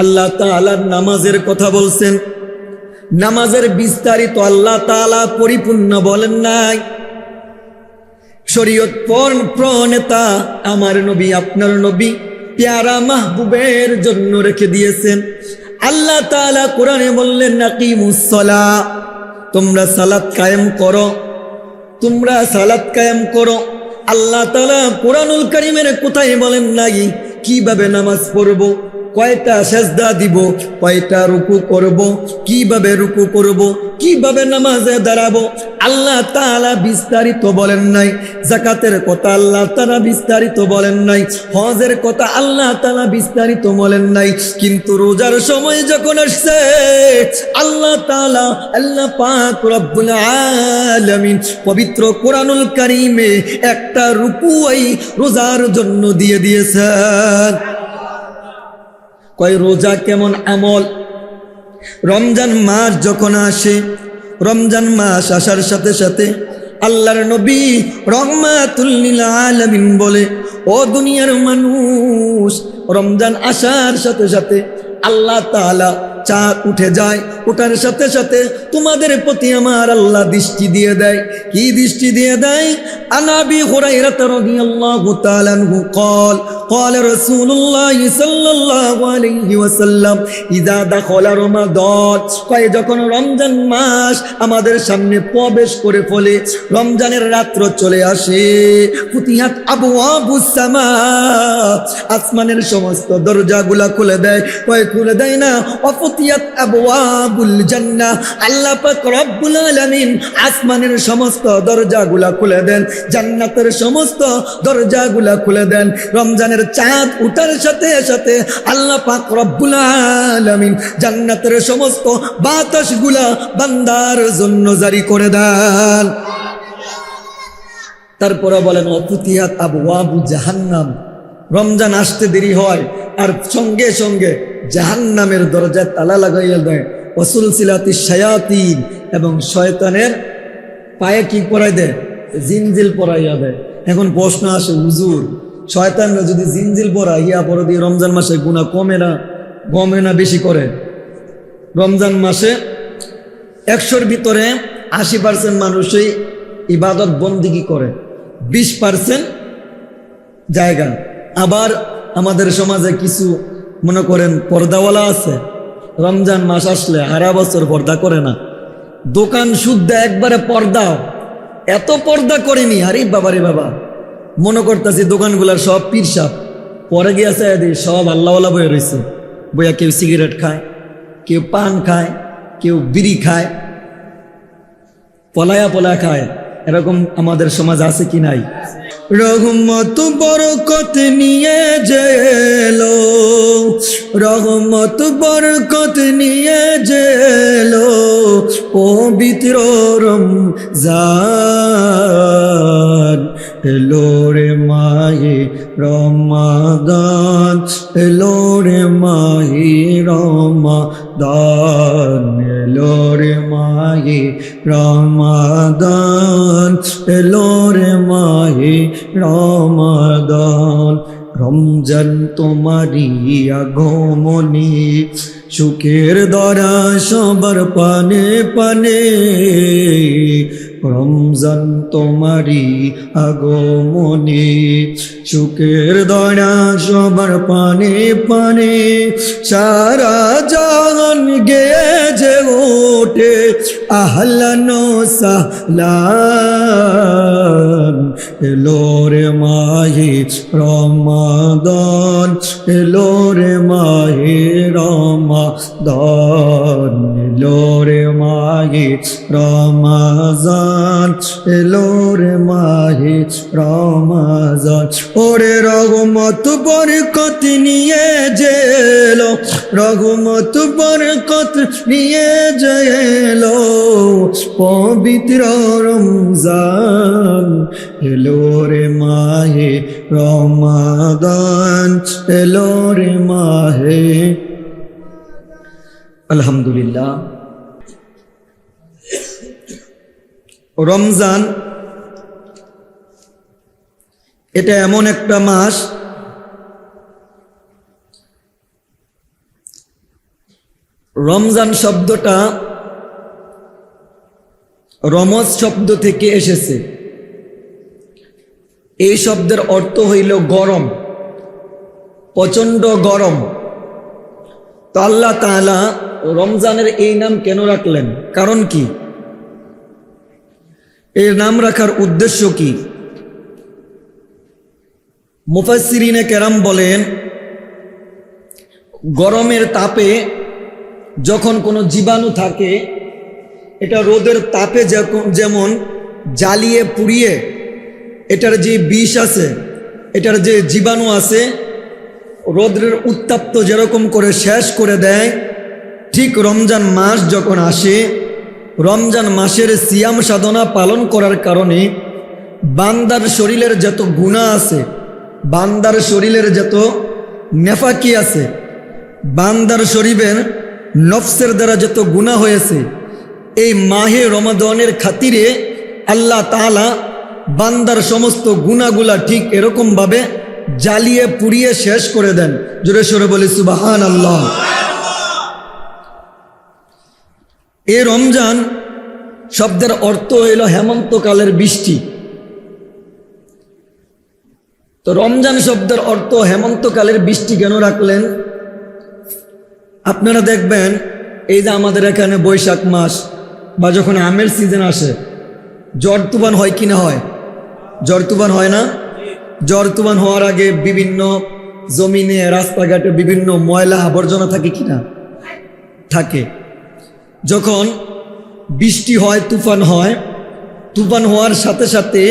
আল্লাহ তাআলার নামাজের কথা বলছেন। নামাজের বিস্তারিত আল্লাহ তাআলা পরিপূর্ণ বলেন নাই। শরীয়ত পর- প্রণেতা আমার নবী, আপনার নবী পেয়ারা মাহবুবের জন্য রেখে দিয়েছেন। আল্লাহ তাআলা কোরআনে বললেন নাকি মুসলা তোমরা সালাত কায়েম করো। তোমরা সালাত কায়েম করো। আল্লাহ তাআলা কোরআনুল কারীমের কোথায় বলেন নাই, কীভাবে নামাজ পড়ব? কয়টা সেজদা দিব, কয়টা রুকু করব, কীভাবে রুকু করব, কীভাবে নামাজে দাঁড়াবো, আল্লাহ তাআলা বিস্তারিত বলেন নাই জাকাতের কথা আল্লাহ তাআলা বিস্তারিত বলেন নাই, হজের কথা আল্লাহ তালা বিস্তারিত বলেন নাই, কিন্তু রোজার সময় যখন আসছে, আল্লাহ তালা আল্লাহ পাক রব্বুল আলামিন পবিত্র কোরআনুল কারীমে একটা রুকুয়াই রোজার জন্য দিয়ে দিয়েছেন। কয়, রোজা কেমন আমল? রমজান মাস যখন আসে, রমজান মাস আসার সাথে সাথে আল্লাহর নবী রহমাতুল্লিল আলামিন বলে, ও দুনিয়ার মানুষ, রমজান আসার সাথে সাথে আল্লাহ তাআলা চাঁদ উঠে যায়। ওঠার সাথে সাথে তোমাদের প্রতি আমার আল্লাহ দৃষ্টি দিয়ে দেয়। কি দৃষ্টি দিয়ে দেয়? আনাবি রাদিয়াল্লাহু তাআলা আনহু قال قال رسول الله صلى الله عليه وسلم اذا دخل رمضان কয় যখন রমজান মাস আমাদের সামনে প্রবেশ করে ফলে রমজানের রাত্র চলে আসে ফুতিহাত আবু আবু সামা আসমানের সমস্ত দরজাগুলা খুলে দেয় কয় খুলে দেয় না অফুতিয়াত আবু আবুল জান্নাহ আল্লাহ পাক রব্বুল আলামিন আসমানের সমস্ত দরজাগুলা খুলে দেন জান্নাতের সমস্ত দরজাগুলা খুলে দেন রমজানের চাঁদ উঠার সাথে সাথে আল্লাহ পাক রব্বুল আলামিন জান্নাতের সমস্ত বাতাসগুলা বান্দার জন্য জারি করে দেন। তারপরে বলেন অপুতিয়াত আবু আবু জাহান্নাম। রমজান আসতে দেরি হয়, আর সঙ্গে সঙ্গে জাহান্নামের দরজায় তালা লাগাইয়া দেয়। অসুল সিলাতি শায়াতিন, এবং শয়তানের পায়ে কি পরাই দেয়? জিনজিল পরাইয়া দেয়। এখন প্রশ্ন আসে, হুজুর শয়তানরা যদি জিনজিল পরাই ইয়া পরে দিয়ে রমজান মাসে গুণা কমে না কমে না, বেশি করে। রমজান মাসে একশোর ভিতরে আশি পার্সেন্ট মানুষই ইবাদত বন্দিগি করে, বিশ পার্সেন্ট জায়গা। আবার আমাদের সমাজে কিছু, মনে করেন, পর্দাওয়ালা আছে, রমজান মাস আসলে হারা বছর পর্দা করে না। দোকান শুদ্ধ একবারে পর্দাও এত পর্দা করেনি, আরে বাবা রে বাবা। মনে করতেছি দোকানগুলার সব পিরসাপ পরে গিয়েছে সব আল্লাহওয়ালা বয়ে রয়েছে বইয়া কেউ সিগারেট খায়, কেউ পান খায়, কেউ বিড়ি খায়। পলায়া পলায়া খায়। এরকম আমাদের সমাজ আছে কি নাই? রহমত বরকত নিয়ে জেলো রহমত বরকত নিয়ে জেলো পবিত্র রমজান। এলো রে মায়ে রমাদান, এলো রে মাহি রমাদান, এলো রে মাহি রমাদান, এলো রে মাহি রমাদান। রমজান তোমারি আগমনী, সুখের দ্বারা সবার পানে পানে। রমজান তোমারি আগমনে। সুখের দয়া সবার পানে পানে, সারা জাহান গে যে ওঠে। আহলানো সাহলান, এলো রে মাহি রমাদান, এলো রে মাহি রমাদান, এলো রে মাহি রমাজান, এলো রে মাহি রমাজান। ওরে রঘুমত বরকত নিয়ে জেলো, রঘুমত বরকত নিয়ে জেলো। পবিত্র রমজান, এলো রে মাহে রমাদান, এলো রে মাহে। আলহামদুলিল্লাহ। রমজান এটা এমন একটা মাস রমজান শব্দটা রমজ শব্দ থেকে এসেছে। এই শব্দের অর্থ হইল গরম, প্রচণ্ড গরম। তো আল্লাহ তাআলা রমজানের এই নাম কেন রাখলেন? কারণ কি? এর নাম রাখার উদ্দেশ্য কি? মুফাসিরিনে কেরাম বলেন, গরমের তাপে যখন কোনো জীবাণু থাকে, এটা রোদের তাপে যেমন জ্বালিয়ে পুড়িয়ে, এটার যে বিষ আছে, এটার যে জীবাণু আছে রোদ্রের উত্তাপ্ত যেরকম করে শেষ করে দেয়, ঠিক রমজান মাস যখন আসে, রমজান মাসের সিয়াম সাধনা পালন করার কারণে বান্দার শরীরের যত গুণা আছে বান্দার শরীরের যত নেফাকি আছে, বান্দার শরীরের নফসের দ্বারা যত গুণা হয়েছে, এই মাহে রমাদনের খাতিরে আল্লাহ তাআলা বান্দার সমস্ত গুণাগুলা ঠিক এরকমভাবে জ্বালিয়ে পুড়িয়ে শেষ করে দেন। জোরে সরে বলি সুবাহান আল্লাহ এ রমজান শব্দের অর্থ হইল হেমন্তকালের বৃষ্টি। তো রমজান শব্দের অর্থ হেমন্তকালের বৃষ্টি কেন রাখলেন? আপনারা দেখবেন, এই যে আমাদের এখানে বৈশাখ মাস, বা যখন আমের সিজন আসে, জ্বর তুফান হয় কি না হয়? জ্বর তুফান হয় না? জ্বর তুফান হওয়ার আগে বিভিন্ন জমিনে, রাস্তাঘাটে বিভিন্ন ময়লা আবর্জনা থাকে কি না? থাকে। যখন বৃষ্টি হয়, তুফান হয়, তুফান হওয়ার সাথে সাথে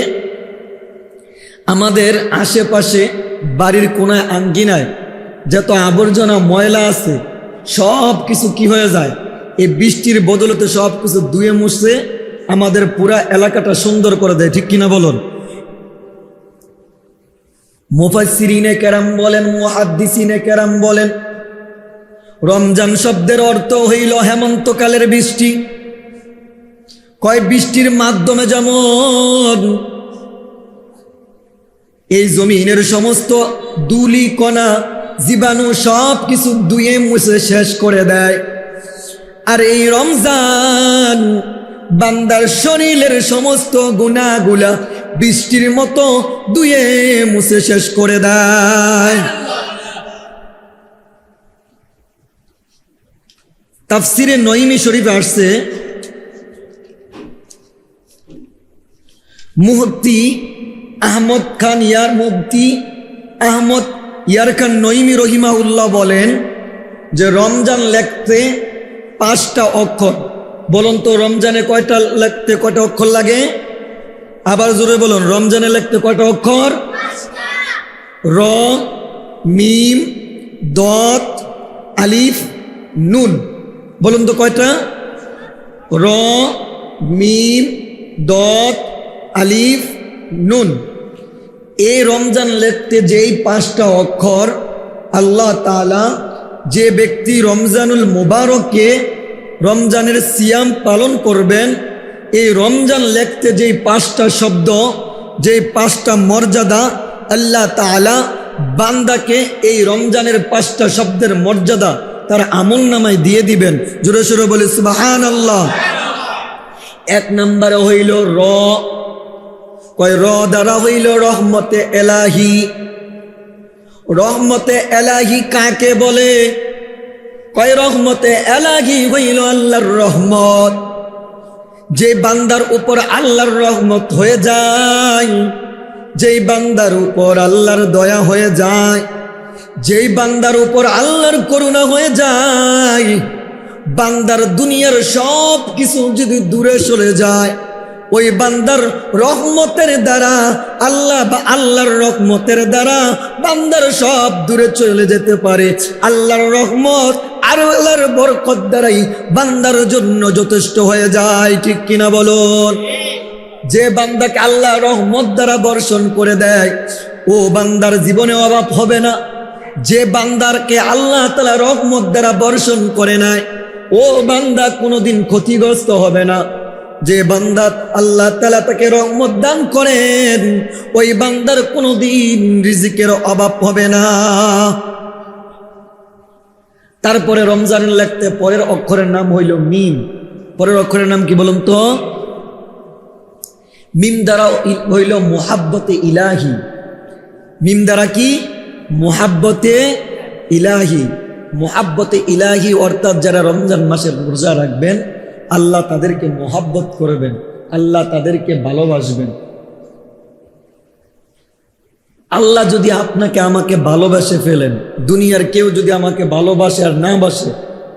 আমাদের আশেপাশে বাড়ির কোনায় আঙ্গিনায় যত আবর্জনা ময়লা আছে, সব কিছু কি হয়ে যায়? এই বৃষ্টির বদলতে সব কিছু ধুয়ে মুছে আমাদের পুরা এলাকাটা সুন্দর করে দেয়, ঠিক কিনা বলুন? মুফাসিরিনে কেরাম বলেন, মুহাদ্দিসিনে কেরাম বলেন, রমজান শব্দের অর্থ হইল হেমন্তকালের বৃষ্টি। কয় বৃষ্টির মাধ্যমে যেমন এই জমিনের সমস্ত দুলি, কণা, জীবাণু সব কিছু দুয়ে মুছে শেষ করে দেয়। আর এই রমজান বান্দার শরীরের সমস্ত গুণাগুলা বৃষ্টির মতো দুয়ে মুছে শেষ করে দেয়। তাফসিরে নইমি শরীফ আসছে মুহতি আহমদ খান ইয়ার মুফতি আহমদ ইয়ার খান নইমি রহিমাউল্লাহ বলেন যে রমজান লেখতে পাঁচটা অক্ষর। বলুন তো, রমজানে কয়টা লেখতে কয়টা অক্ষর লাগে? আবার জোরে বলুন, রমজানে লেখতে কয়টা অক্ষর? র, মিম, দত, আলিফ, নুন। বলুন তো কয়টা? র, মিম, দত, আলিফ নুন। এই রমজান লিখতে যেই পাঁচটা অক্ষর, আল্লাহ তাআলা যে ব্যক্তি রমজানুল মুবারককে রমজানের সিয়াম পালন করবেন, এই রমজান লেখতে যেই পাঁচটা শব্দ, যেই পাঁচটা মর্যাদা, আল্লাহ তাআলা বান্দাকে এই রমজানের পাঁচটা শব্দের মর্যাদা তার আমল নামায় দিয়ে দিবেন। জোরে সোরে বলে এক নম্বরে হইল র। কয় র হইল রহমতে এলাহি। রহমতে এলাহি কাকে বলে? কয়, রহমতে এলাহি হইল আল্লাহর রহমত। যে বান্দার উপর আল্লাহর রহমত হয়ে যায়, যেই বান্দার উপর আল্লাহর দয়া হয়ে যায়, যেই বান্দার উপর আল্লাহর করুণা হয়ে যায়, বান্দার দুনিয়ার সব কিছু যদি দূরে চলে যায় ওই বান্দার রহমতের দ্বারা, আল্লাহ বা আল্লাহর রহমতের দ্বারা বান্দার সব দূরে চলে যেতে পারে। আল্লাহর রহমত আর আল্লাহর বরকত দ্বারাই বান্দার জন্য যথেষ্ট হয়ে যায়, ঠিক কিনা বলুন? যে বান্দাকে আল্লাহ রহমত দ্বারা বর্ষণ করে দেয়, ও বান্দার জীবনে অভাব হবে না। যে বান্দারকে আল্লাহ তালা রহমত দ্বারা বর্ষণ করে নেয়, ও বান্দা কোনোদিন ক্ষতিগ্রস্ত হবে না। যে বান্দা আল্লাহ তালা তাকে রহমত দান করেন, ওই বান্দার কোনোদিন রিজিকের অভাব হবে না। তারপরে রমজানের লিখতে পরের অক্ষরের নাম হইল মিম। পরের অক্ষরের নাম কি বলুন তো? মিম দ্বারা হইল মোহাব্বতে ইলাহি। মিম দ্বারা কি? মোহাব্বতে ইলাহি। মোহাব্বতে ইলাহি অর্থাৎ যারা রমজান মাসের রোজা রাখবেন আল্লাহ তাদেরকে মোহাব্বত করবেন, আল্লাহ তাদেরকে ভালোবাসবেন। আল্লাহ যদি আপনাকে আমাকে ভালোবাসে ফেলেন, দুনিয়ার কেউ যদি আমাকে ভালোবাসে আর না বাসে,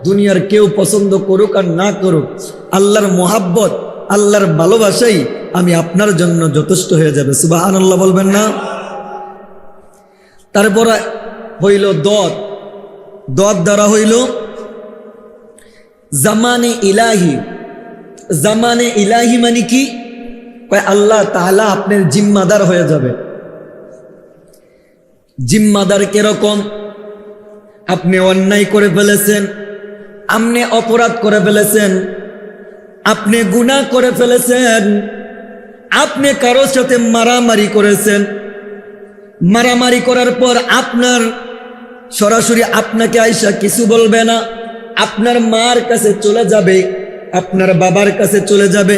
দুনিয়ার কেউ পছন্দ করুক আর না করুক, আল্লাহর মোহাব্বত, আল্লাহর ভালোবাসাই আমি আপনার জন্য যথেষ্ট হয়ে যাবে। সুবাহ আল্লাহ বলবেন না? তারপরে হইল দদ দদ দ্বারা হইল জামানে ইলাহি। জামানে ইলাহি মানে কি? আল্লাহ তাহলে আপনার জিম্মাদার হয়ে যাবে। জিম্মাদার কীরকম? আপনি অন্যায় করে ফেলেছেন, আপনি অপরাধ করে ফেলেছেন, আপনি গুনাহ করে ফেলেছেন, আপনি কারোর সাথে মারামারি করেছেন। মারামারি করার পর আপনার সরাসরি আপনাকে আইসা কিছু বলবে না। আপনার মার কাছে চলে যাবে, আপনার বাবার কাছে চলে যাবে।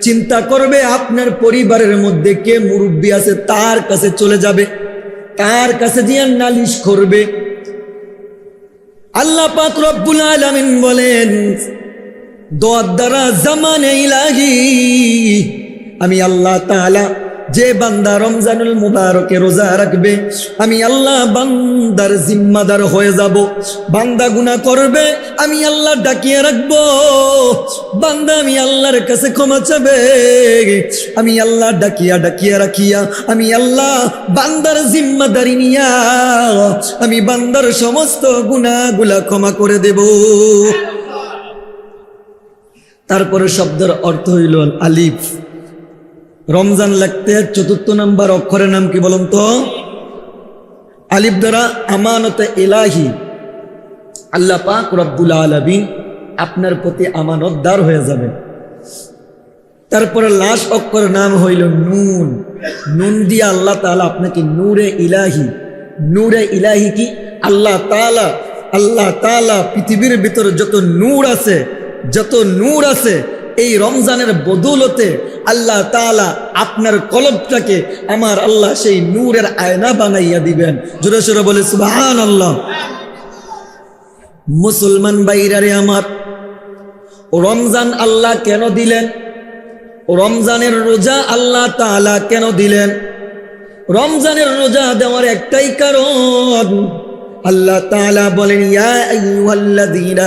চিন্তা করবে আপনার পরিবারের মধ্যে কে মুরব্বী আছে, তার কাছে চলে যাবে। তার কাছে দিয়ে নালিশ করবে। আল্লাহ পাক রব্বুল আলামিন বলেন, দোয়ার দ্বারা জামানে ইলাহি, আমি আল্লাহ তাআলা যে বান্দা রমজানুল মুবারকে রোজা রাখবে, আমি আল্লাহ বান্দার জিম্মাদার হয়ে যাব। বান্দা গুনাহ করবে, আমি আল্লাহ ডাকিয়ে রাখব। বান্দা আমি আল্লাহর কাছে ক্ষমা চাবে, আমি আল্লাহ ডাকিয়া ডাকিয়া রাখিয়া, আমি আল্লাহ বান্দার জিম্মাদারি নিয়া, আমি বান্দার সমস্ত গুনাহগুলা ক্ষমা করে দেব। তারপরে শব্দের অর্থ হইল আলিফ। রমজান লাগতে চতুর্থ নাম্বার অক্ষরের নাম কি বলুন তো? আলিফ দ্বারা আমানতে এলাহি আল্লাহ পাক রব্বুল আলমিন আপনার প্রতি আমানতদার হয়ে যাবে। তারপরে লাশ অক্ষরের নাম হইল নুন। নুন দিয়ে আল্লাহ তাআলা আপনাকে নূরে ইলাহি। নূরে ইলাহি কি? আল্লাহ তাআলা আল্লাহ তাআলা পৃথিবীর ভিতরে যত নূর আছে, যত নূর আছে, এই রমজানের বদৌলতে আল্লাহ তাআলা আপনার কলবটাকে আমার আল্লাহ সেই নূরের আয়না বানাইয়া দিবেন। জোরে সোরে বলে সুবাহান আল্লাহ মুসলমান বাইরারে আমার, রমজান আল্লাহ কেন দিলেন? রমজানের রোজা আল্লাহ তাআলা কেন দিলেন? রমজানের রোজা দেওয়ার একটাই কারণ, আল্লাহ তালা বলেন, ইয়া আইয়ুহাল্লাযীনা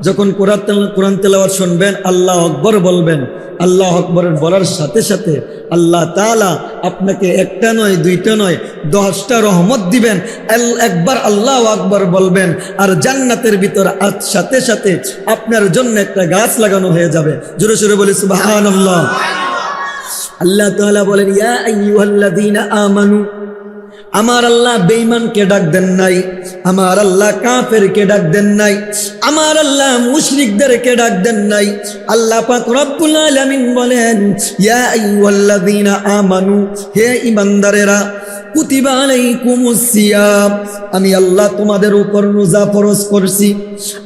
যখন কোরআন তেল- কোরআন তেলাওয়াত শুনবেন, আল্লাহ আকবর বলবেন, আল্লাহ আকবরের বলার সাথে সাথে আল্লাহ তাআলা আপনাকে একটা নয়, দুইটা নয়, দশটা রহমত দিবেন। একবার আল্লাহ আকবর বলবেন, আর জান্নাতের ভিতর আজ সাথে সাথে আপনার জন্য একটা গাছ লাগানো হয়ে যাবে। জোরে সোরে বলি, সুবহানাল্লাহ। আল্লাহ তাআলা বলেন, ইয়া আমানু আমার আল্লাহ বেঈমানকে ডাক দেন নাই, আমার আল্লাহ কাফেরকে ডাক দেন নাই, আমার আল্লাহ মুশরিকদেরকে ডাক দেন নাই। আল্লাহ পাক রব্বুল আলামিন বলেন, ইয়া আইয়ুহাল্লাযীনা আমানু, হে সিয়াম আমি আল্লাহ তোমাদের উপর রোজা ফরজ করছি।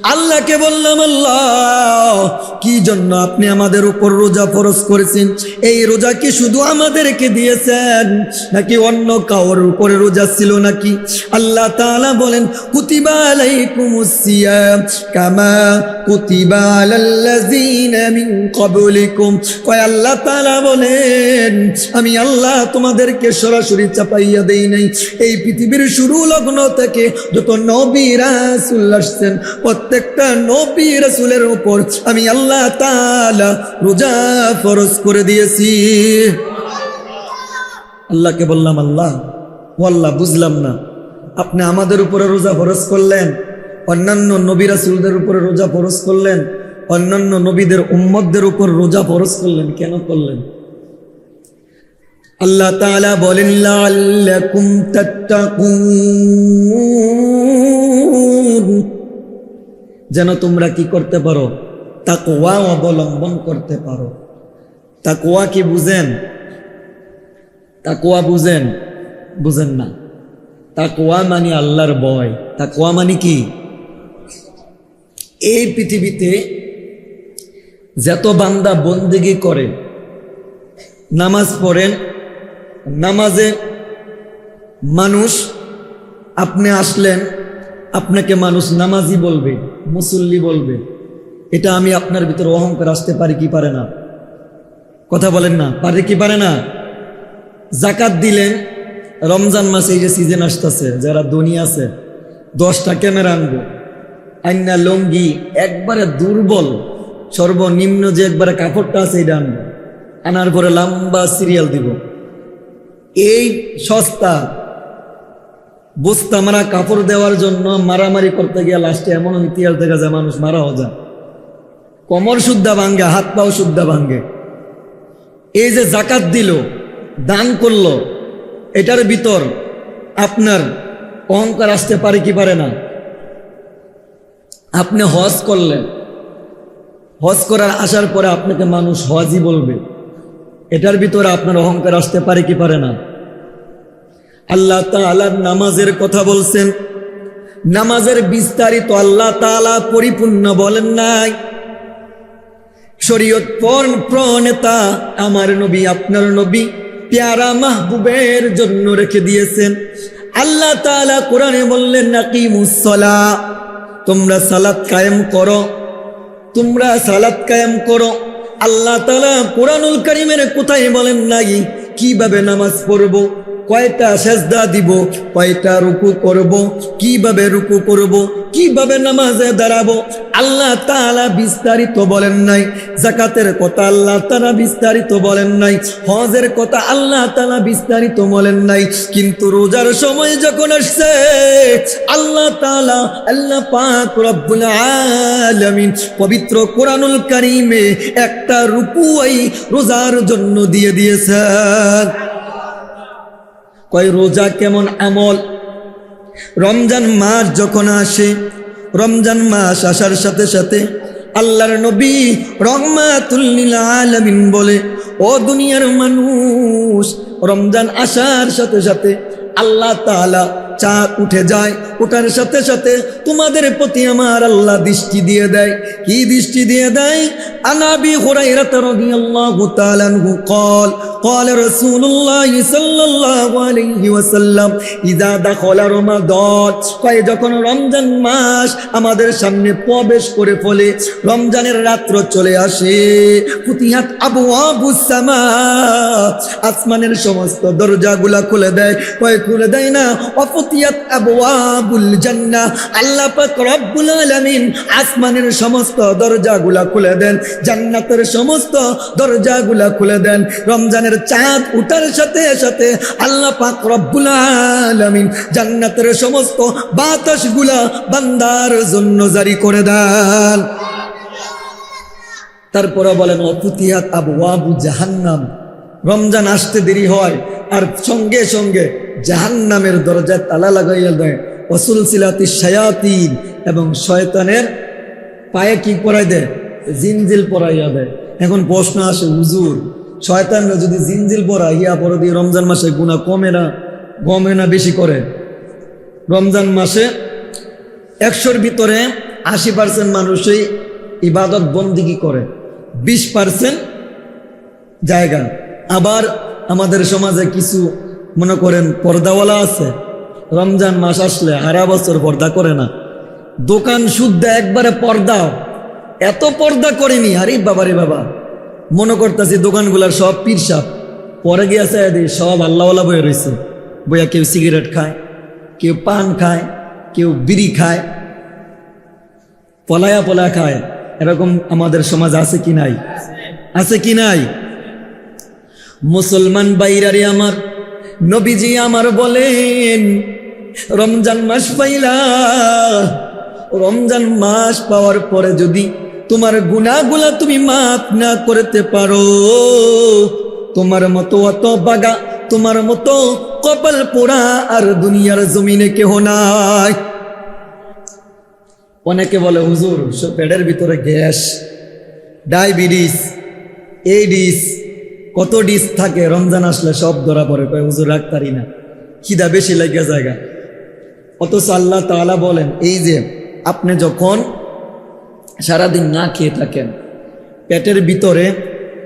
আল্লাহকে বললাম, আল্লাহ, কি জন্য আপনি আমাদের উপর রোজা ফরজ করেছেন? এই রোজা কি শুধু আমাদেরকে দিয়েছেন? নাকি অন্য কাউর উপরে রোজা ছিল নাকি? আল্লাহ তাআলা বলেন কামা আল্লাহ তাআলা বলেন, আমি আল্লাহ তোমাদেরকে সরাসরি চাপাইয়া দেই নাই। এই পৃথিবীর শুরু লগ্ন থেকে যত নবী রাসূল আসছেন। প্রত্যেকটা নবী রাসূলের উপর আমি আল্লাহ তাআলা রোজা ফরজ করে দিয়েছি। আল্লাহকে বললাম, আল্লাহ, ও আল্লাহ, বুঝলাম না। আপনি আমাদের উপরে রোজা ফরজ করলেন, অন্যান্য নবী রাসুলদের উপরে রোজা ফরজ করলেন, অন্যান্য নবীদের উম্মতদের উপর রোজা ফরজ করলেন, কেন করলেন? আল্লাহ তাআলা বলেন যেন তোমরা কি করতে পারো? তাকওয়া অবলম্বন করতে পারো। তাকওয়া কি বুঝেন? তাকওয়া বুঝেন? বুঝেন না। তাকওয়া মানে আল্লাহর ভয়। তাকওয়া মানে কি? এই পৃথিবীতে যত বান্দা বন্দিগি করে, নামাজ পড়েন নামাজে মানুষ, আপনি আসলেন, আপনাকে মানুষ নামাজি বলবে, মুসল্লি বলবে। এটা আমি আপনার ভিতরে অহংকার আসতে পারি কি পারে না? কথা বলেন না, পারে কি পারে না? জাকাত দিলেন, রমজান মাসে এই যে সিজন আসতেছে, যারা ধনী আছে, দশটা ক্যামেরা আনব। আইনা লঙ্গি একবারে দুর্বল, সর্বনিম্ন যে একবারে কাপড়টা আছে এটা আনব। আনার পরে লম্বা সিরিয়াল দিব। এই সস্তা বস্তা মারা কাপড় দেওয়ার জন্য মারামারি করতে গিয়ে লাস্টে এমন ইতিহাস দেখা যায় মানুষ মারাও যায়। কমর শুদ্ধা ভাঙ্গে, হাত পাও শুদ্ধা ভাঙ্গে। এই যে জাকাত দিল, দান করল, এটার ভিতর আপনার অহংকার আসতে পারে কি পারে না? আপনি হজ করলেন। হজ করার আসার পরে আপনাকে মানুষ হজই বলবে। এটার ভিতরে আপনার অহংকার আসতে পারে কি পারে না? আল্লাহ তাআলার নামাজের কথা বলছেন। নামাজের বিস্তারিত আল্লাহ তাআলা পরিপূর্ণ বলেন নাই। শরীয়ত প্রণেতা আমার নবী, আপনার নবী পেয়ারা মাহবুবের জন্য রেখে দিয়েছেন। আল্লাহ তাআলা কোরআনে বললেন নাকি মুসলা তোমরা সালাত কায়েম করো। তোমরা সালাত কায়েম করো। আল্লাহ তাআলা কোরআনুল কারিমের কোথায় বলেন নাই, কীভাবে নামাজ পড়ব? কয়টা সেজদা দিব, কয়টা রুকু করব, কীভাবে রুকু করব, কীভাবে নামাজে দাঁড়াবো? আল্লাহ তাআলা বিস্তারিত বলেন নাই জাকাতের কথা আল্লাহ তাআলা বিস্তারিত বলেন নাই, হজের কথা আল্লাহ তাআলা বিস্তারিত বলেন নাই, কিন্তু রোজার সময় যখন আসছে, আল্লাহ তাআলা আল্লাহ পাক রব্বুল আলামিন পবিত্র কোরআনুল কারীমে একটা রুকু এই রোজার জন্য দিয়ে দিয়েছেন। কয়, রোজা কেমন আমল? রমজান মাস যখন আসে, রমজান মাস আসার সাথে সাথে আল্লাহর নবী রহমাতুল্লিল আলামিন বলে, ও দুনিয়ার মানুষ, রমজান আসার সাথে সাথে আল্লাহ তাআলা চাঁদ উঠে যায় ওঠার সাথে সাথে তোমাদের প্রতি আমার আল্লাহ দৃষ্টি দিয়ে দেয় কি দৃষ্টি দিয়ে দেয় আনাবি হুরাইরাত রাদিয়াল্লাহু তাআলা আনহু قال قال رسول الله صلى الله عليه وسلم اذا دخل رمضان কয় যখন রমজান মাস আমাদের সামনে প্রবেশ করে ফলে রমজানের রাত্র চলে আসে ফুতিহাত আবু আবু সামা আসমানের সমস্ত দরজাগুলা খুলে দেয় কয় খুলে দেয় না অফতিয়াত আবু আবুল জান্নাহ। আল্লাহ পাক রব্বুল আলামিন আসমানের সমস্ত দরজাগুলা খুলে দেন, জান্নাতের সমস্ত দরজাগুলা খুলে দেন। রমজানের চাঁদ উঠার সাথে সাথে আল্লাহ পাক রব্বুল আলামিন জান্নাতের সমস্ত বাতাসগুলা বান্দার জন্য জারি করে দেন। তারপরে বলেন অপুতিয়াত আবু আবু জাহান্নাম। রমজান আসতে দেরি হয়, আর সঙ্গে সঙ্গে জাহান্নামের দরজায় তালা লাগাইয়া দেয়। অসুল সিলাতি শায়াতিন, এবং শয়তানের পায়ে কি পরাই দেয়? জিনজিল পরাইয়া দেয়। এখন প্রশ্ন আসে, হুজুর, শয়তানরা যদি জিনজিল পরা ইয়া পরে দিয়ে রমজান মাসে গুণা কমে না কমে না বেশি করে? রমজান মাসে একশোর ভিতরে আশি পার্সেন্ট মানুষই ইবাদত বন্দিগি করে? বিশ পার্সেন্ট জায়গা। আবার আমাদের সমাজে কিছু, মনে করেন, পর্দাওয়ালা আছে। রমজান মাস আসলে হারা বছর পর্দা করে না। দোকান শুদ্ধ একবারে পর্দা। এত পর্দা করেনি, আরে বাবারে বাবা। মনে করতেছি দোকানগুলার সব পীরসাপ পরে গিয়েছে সব আল্লাহওয়ালা বয়ে রয়েছে বইয়া কেউ সিগারেট খায়, কেউ পান খায়, কেউ বিড়ি খায়। পলায়া পলা খায়। এরকম আমাদের সমাজ আছে কি নাই? আছে কি নাই? মুসলমান বাইরারে আমার, নবীজি আমার বলেন, রমজান মাস পাইলা, রমজান মাস পাওয়ার পরে যদি তোমার গুণাগুলা তুমি মাফ না করতে পারো, তোমার মতো অত বাগা, তোমার মতো কপাল পোড়া আর দুনিয়ার জমিনে কেহ নাই। অনেকে বলে, হুজুর পেটের ভিতরে গ্যাস, ডায়াবেটিস এইডিস কত ডিস থাকে, রমজান আসলে সব ধরা পড়ে, কয়, হুজুর রাখতারি না। খিদা বেশি লাগে জায়গা অথচ আল্লাহ তাআলা বলেন, এই যে, আপনি যখন সারাদিন না খেয়ে থাকেন, পেটের ভিতরে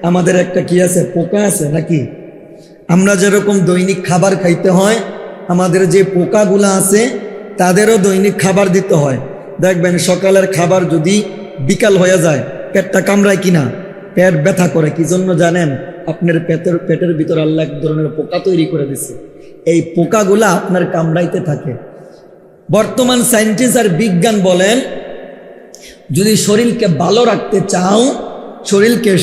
আমাদের একটা কি আছে, পোকা আছে নাকি? আমরা যেরকম দৈনিক খাবার খাইতে হয়, আমাদের যে পোকাগুলো আছে, তাদেরও দৈনিক খাবার দিতে হয়। দেখবেন সকালের খাবার যদি বিকাল হয়ে যায়, পেটটা কামড়ায় কিনা, পেট ব্যথা করে, কি জন্য জানেন? আপনার পেটের পেটের ভিতর আল্লাহ এক ধরনের পোকা তৈরি করে দিছে। এই পোকাগুলা আপনার কামড়াইতে থাকে। বর্তমান সায়েন্টিস্ট আর বিজ্ঞান বলেন, যদি শরীরকে ভালো রাখতে চাও, শরীরকে